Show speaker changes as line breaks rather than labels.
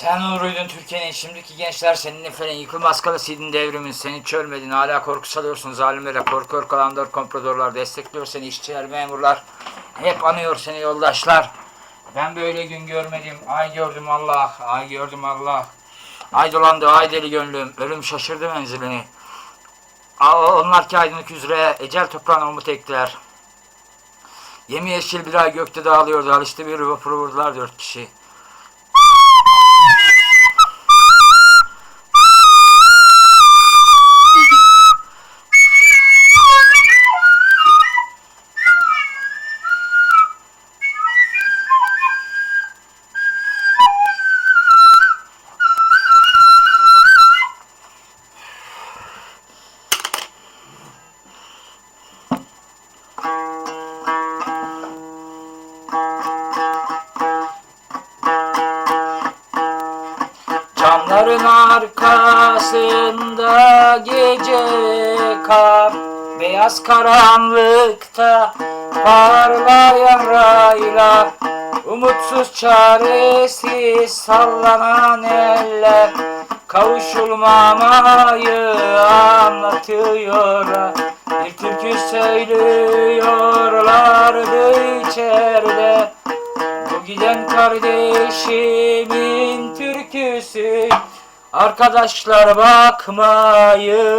Sen uğruydun Türkiye'nin şimdiki gençler seninle falan yıkılmaz kalesiydin devrimin. Sen hiç ölmedin hala korku salıyorsun zalimlere. Korkuyor kalandor kompradorlar destekliyor seni. İşçiler memurlar hep anıyor seni yoldaşlar. Ben böyle gün görmedim. Ay gördüm Allah ay gördüm Allah. Ay dolandı ay deli gönlüm. Ölüm şaşırdı menzilini. Onlar ki aydınlık üzere ecel toprağına umut ektiler. Yemyeşil bir ay gökte dağılıyordu. Alıştı bir vapuru vurdular dört kişi Camların arkasında gece kar Beyaz karanlıkta parlayan raylar Umutsuz çaresiz sallanan eller Kavuşulmamayı anlatıyor. Bir türkü söylüyorlardı içeride. Bu giden kardeşimin türküsü Arkadaşlar bakmayın